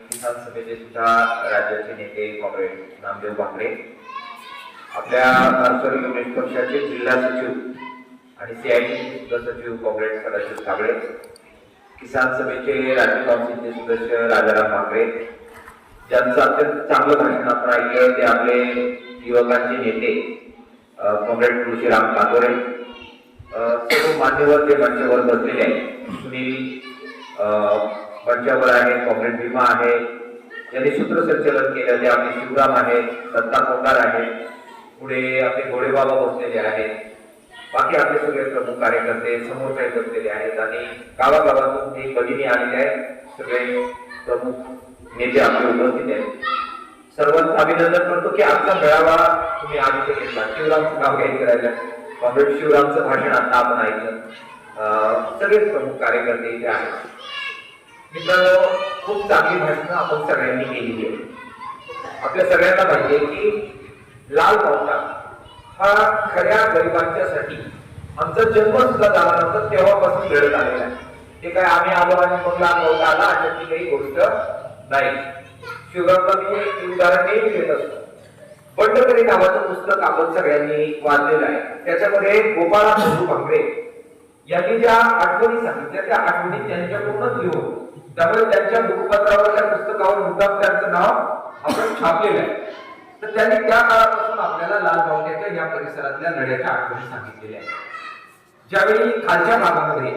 किसान सभेचे सुद्धा राज्याचे नेते काँग्रेस नामदेव बांगडे आपल्या नर्सरी कम्युनिस्ट पक्षाचे जिल्हा सचिव आणि सीआयटी सुद्धा सचिव काँग्रेस सदाशिव साबळे किसान सभेचे राज्य काउन्सिलचे सदस्य राजाराम बांगडे. ज्यांचं अत्यंत चांगलं भाषण आपण ऐकलं ते आपले युवकांचे नेते कॉम्रेड तुळशीराम कातोरे सर्व मान्यवर ते मंचावर बसलेले आहेत. सुनील अ, आहे कॉम्रेड भीमा आहे. ज्यांनी सूत्रसंचलन केलेले आपले शिवराम आहेत दत्ता कोंडार आहेत पुढे आपले घोडेबाबा बसलेले आहेत. बाकी आपले सगळे प्रमुख कार्यकर्ते समोर काही बसलेले आहेत आणि गावागावातून ते भगिनी आलेले आहेत सगळे प्रमुख नेते आपले उपस्थित आहेत. सर्वांचं अभिनंदन करतो की आजचा मेळावा तुम्ही आधी घेतला. शिवरामचं नाव घ्यायचं राहिलं. कॉम्रेड शिवरामचं भाषण आता आपण ऐकलं. सगळेच प्रमुख कार्यकर्ते इथे आहेत. मित्रांनो खूप चांगली भाषणं आपण सगळ्यांनी केलेली आहे आपल्या सगळ्यांना माहिती आहे की लाल पावटा हा खऱ्या गरिबांच्यासाठी आमचा जन्म सुद्धा झाला नव्हता तेव्हापासून घडत आलेला आहे. ते काय आम्ही आलो आणि मग लाल पावटा आला अशाची काही गोष्ट नाही. शिवरामला मी उदाहरण नेहमी देत असतो. बंडकरी नावाचं पुस्तक आपण सगळ्यांनी वाचलेलं आहे. त्याच्यामध्ये गोपाळा बंधू भांगरे यांनी ज्या आठवणी सांगितल्या त्या आठवणी त्यांच्याकडूनच लिहून त्यामुळे त्यांच्या मुखपत्रावर त्या पुस्तकावर मुद्दाम त्यांचं नाव आपण छापलेलं आहे. तर त्यांनी त्या काळापासून आपल्याला लाल बावट्याच्या या परिसरातल्या लढ्याच्या आठवणी सांगितलेल्या आहेत. ज्यावेळी खालच्या भागामध्ये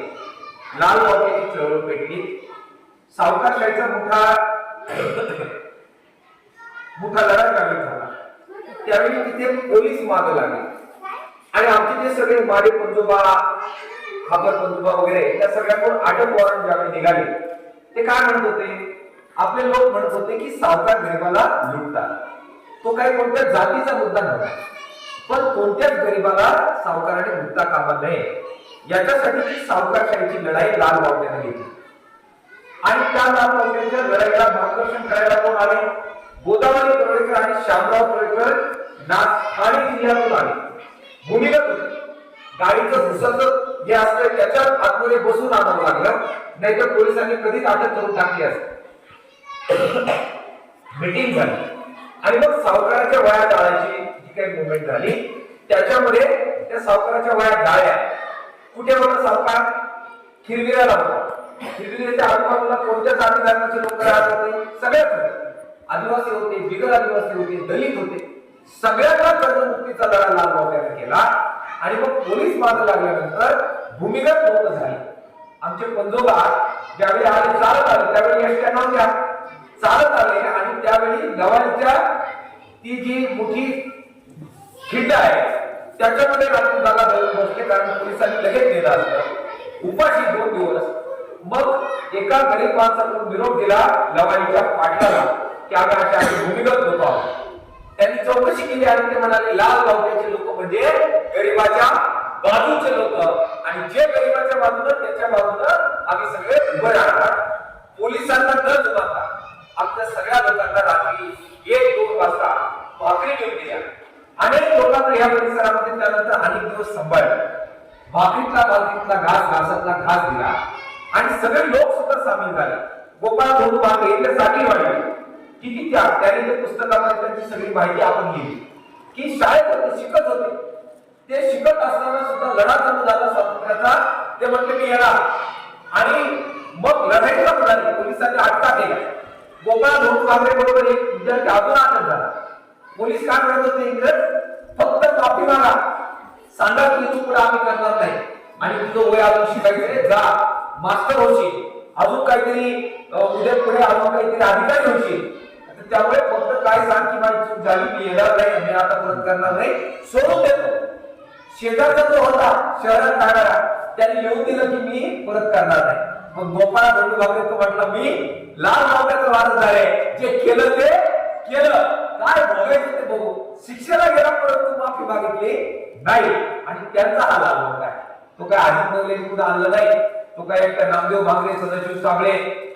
लाल बावट्याची चळवळ पेटली सावकारशाहीचा मोठा मोठा लढा त्यावेळी झाला. त्यावेळी तिथे पोलीस माग लागले. आणि आमचे जे सगळे माडे पंजोबा खाबर पंजोबा वगैरे त्या सगळ्यांकडून अटक वॉरंट ज्यावेळी निघाले ते काय म्हणत होते? आपले लोक म्हणत होते की सावकार गरिबाला लुटतात. तो काही कोणत्या जातीचा मुद्दा नव्हता. पण कोणत्याच गरिबाला सावकाराने लुटता कामा नये. याच्यासाठी ती सावकारशाहीची लढाई लाल बावट्याने घेतली. आणि त्या लाल बावट्याच्या लढाईला मार्गदर्शन करायला कोण आले? गोदावरी तळेकर आणि शामराव तळेकर नाथ ठाणे जिल्ह्यातून आले. भूमिगत होते. गाडीचं भुसाचं जे असतं त्याच्यात आतमध्ये बसून आणावं लागलं. नाहीतर पोलिसांनी कधीच अटक करून टाकली असते. मीटिंग झाली. आणि मग सावकाराच्या वया जाळायची जी काही मुवमेंट झाली त्याच्यामध्ये त्या सावकाराच्या वया जाळ्या. कुठे होता सावकार? खिरविराला होता. खिरविराच्या आजूबाजूला कोणत्या जाती लोक राहत होते? सगळ्याच आदिवासी होते बिगर आदिवासी होते दलित होते. सगळ्यांना कर्जमुक्तीचा लढा लाल केला आणि मग पोलीस मागे लागल्यानंतर भूमिगत लोक झाली. आमचे पंजोबा ज्यावेळी आले चालत आले त्यावेळी एसट्या नव्हत्या चालत आले आणि त्यावेळी गव्हाणीच्या ती जी मोठी खिंड आहे त्याच्यामध्ये रात्री जागा धरून बसले कारण पोलिसांनी लगेच नेलं असतं. उपाशी दोन दिवस. मग एका गरीब माणसाकडून निरोप दिला लवाणीच्या पाठ्याला की आम्ही अशा भूमिगत होतो आहोत. त्यांनी चौकशी केली आणि ते म्हणाले लाल बावट्याचे लोक म्हणजे गरिबाच्या बाजूचे लोक. आणि जे गरिबाच्या बाजूनं त्याच्या बाजूनं आम्ही सगळे उभे राहणार. पोलिसांना न जुमानता आमच्या सगळ्या लोकांना रात्री एक दोन वाजता भाकरी घेऊन दिल्या अनेक लोकांना या परिसरामध्ये त्यानंतर अनेक दिवस सांभाळले. भाकरीतला भाकरीतला घास घासातला घास दिला. आणि सगळे लोक सुद्धा सामील झाले. गोपाळ धोंडू बांगरे इथे साठी वाढली. किती त्या त्याने ते पुस्तकामध्ये त्यांची सगळी माहिती आपण घेतली की शाळेत शिकत होते. ते शिकत असताना सुद्धा लढा चालू झाला स्वातंत्र्याचा. ते म्हटले मी येणार. आणि मग लढाईला मिळाली पोलिसांनी अटका केला. गोपाळ धोंडू बांगरे बरोबर एक विद्यार्थी अजून आनंद झाला. पोलीस काय म्हणत होते इंग्रज फक्त माफी मागा. सांगा की चुकड आम्ही करणार नाही. आणि तुझं वय अजून शिकायचंय जा. मास्टर होशील. अजून काहीतरी उद्या पुढे अजून काहीतरी अधिकारी होशील. त्यामुळे फक्त काय सांग की माझी चूक झाली मी येणार नाही मी आता परत करणार नाही. सोडून देतो. शेजारचा जो होता शहरात राहणारा त्यांनी लिहून दिलं की मी परत करणार नाही. मग गोपाळ बंडू भाकरे तो म्हटला मी लाल मावट्याचं वाद झाले जे केलं ते केलं. काय बघायचं ते बघू. शिक्षेला गेला परंतु माफी मागितली नाही. आणि त्यांचा हा लाल मावटा आहे. तो काय आधी नवलेने कुठं आणलं नाही? तो काय एक नामदेव भांगरे सदाशिव साबळे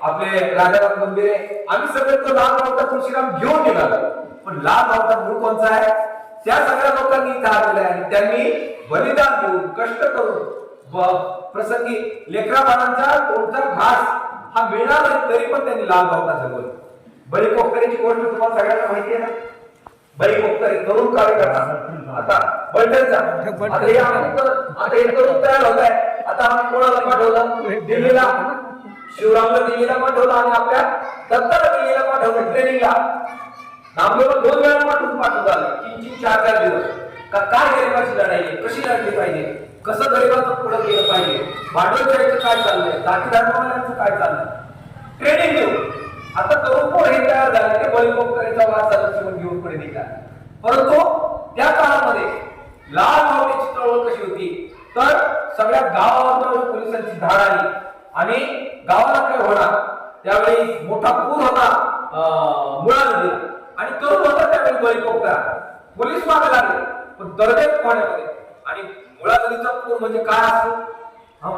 आपले राजाराम गंभीरे आम्ही सगळे तो लाल मावटा तुळशीराम घेऊन निघालो. पण लाल मावटा मूळ कोणचा आहे? त्या सगळ्या लोकांनी इथं आहे. आणि त्यांनी बलिदान देऊन कष्ट करून प्रसंगी लेकरा बाळांचा कोणता घास हा मिळणार नाही तरी पण त्यांनी लाल बावटा जगवला. बळी गोष्ट तुम्हाला सगळ्यांना माहिती आहे ना? बळी कोपकरी तरुण कार्यकर्ता आता बंडलचा. आता हे तयार होत आहे. आता आम्ही कोणाला पाठवलं? दिल्लीला. शिवरामला दिल्लीला पाठवलं आणि आपल्या दत्ताला दिल्लीला पाठवलं. ट्रेनिंगला नामदेवला दोन वेळा पाठवून पाठवून झालं तीन तीन चार चार दिवस. का काय गरिबाची लढाई आहे? कशी लढली पाहिजे? कसं गरिबाचं पुढे गेलं पाहिजे? भांडवलशाहीचं काय चाललंय? जाती धर्मवाल्यांचं काय चाललंय? ट्रेनिंग देऊ आता तरुण पोर हे तयार झाले. ते बळीपोकरीचा वाद झाला जीवन घेऊन पुढे निघाला. परंतु त्या काळामध्ये लाल मावळीची चळवळ कशी होती? तर सगळ्या गावावर पोलिसांची धाड आली आणि गावाला काय होणार? त्यावेळी मोठा पूर होता मुळा नदी आणि तरुण होता त्यावेळी बळीकोपता पोलीस मागे लागले पण दर्दे पाण्यामध्ये. आणि मुळा नदीचा पूर म्हणजे काय असतो?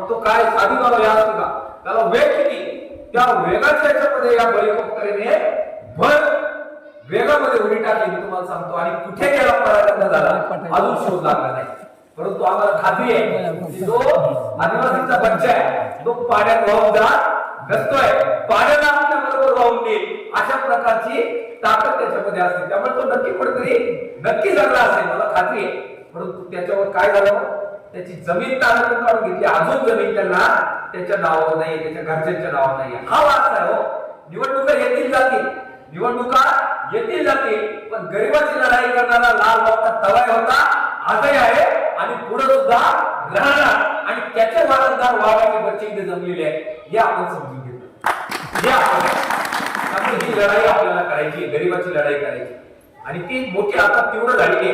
तो काय साधी गाव या असतो का? त्याला वेग किती? त्या वेगाच्या याच्यामध्ये या बळीपोकरीने भर वेगामध्ये उडी टाकली मी तुम्हाला सांगतो. आणि कुठे गेला पराक्रम झाला? अजून शोध लागला नाही. परंतु आम्हाला खात्री आहे जो आदिवासीचा बच्चा आहे तो पाण्यात वाहून जात घसतोय पाण्याला आपल्या बरोबर वाहून देईल अशा प्रकारची ताकद त्याच्यामध्ये असते. त्यामुळे तो नक्की कुठेतरी नक्की जगला असेल मला खात्री आहे. परंतु त्याच्यावर काय झालं? त्याची जमीन ताब्यातून काढून घेतली. अजून जमीन त्यांना त्याच्या नावावर नाही त्याच्या घरच्यांच्या नावावर नाही. हा वारसा आहे हो. निवडणुका येतील जातील. निवडणुका येतील जातील. पण गरिबाची लढाई करणारा लाल बाबा तवाय होता. आजही आहे आणि पुढे सुद्धा राहणार. आणि त्याचे वारसदार वागायचे बच्चे इथे जमलेले आहे. हे आपण समजून घेतो. आपण. ही लढाई आपल्याला करायची गरिबाची लढाई करायची आणि ती मोठी आता तीव्र झाली आहे.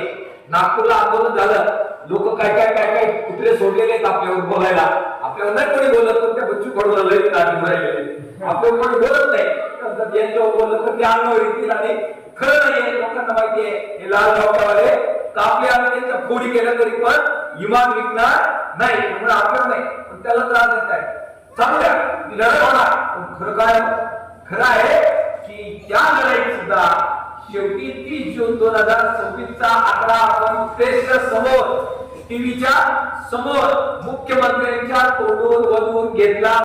नागपूरला आंदोलन झालं. लोक काय काय काय काय कुठले सोडलेले आहेत आपल्यावर बोलायला आपल्यावर नाही कोणी बोलत पण त्या बच्चू कडूला लय त्रास राहिलेले आपल्यावर कोणी बोलत नाही. यांच्यावर बोललं तर ते अंगावर येतील आणि खरं नाही लोकांना माहिती आहे हे लाल गाववाले कापले आणि त्यांच्या फोडी केल्या तरी पण इमान विकणार नाही म्हणून आपल्याला नाही पण त्याला त्रास देत आहे चांगल्या ती होणार पण खरं काय खरं आहे की त्या लढाईत सुद्धा शेवटी तीस जून दोन हजार सव्वीसचा आकडा आपण प्रेसच्या समोर टीव्हीच्या समोर मुख्यमंत्र्यांच्या तोंडून वधून घेतला.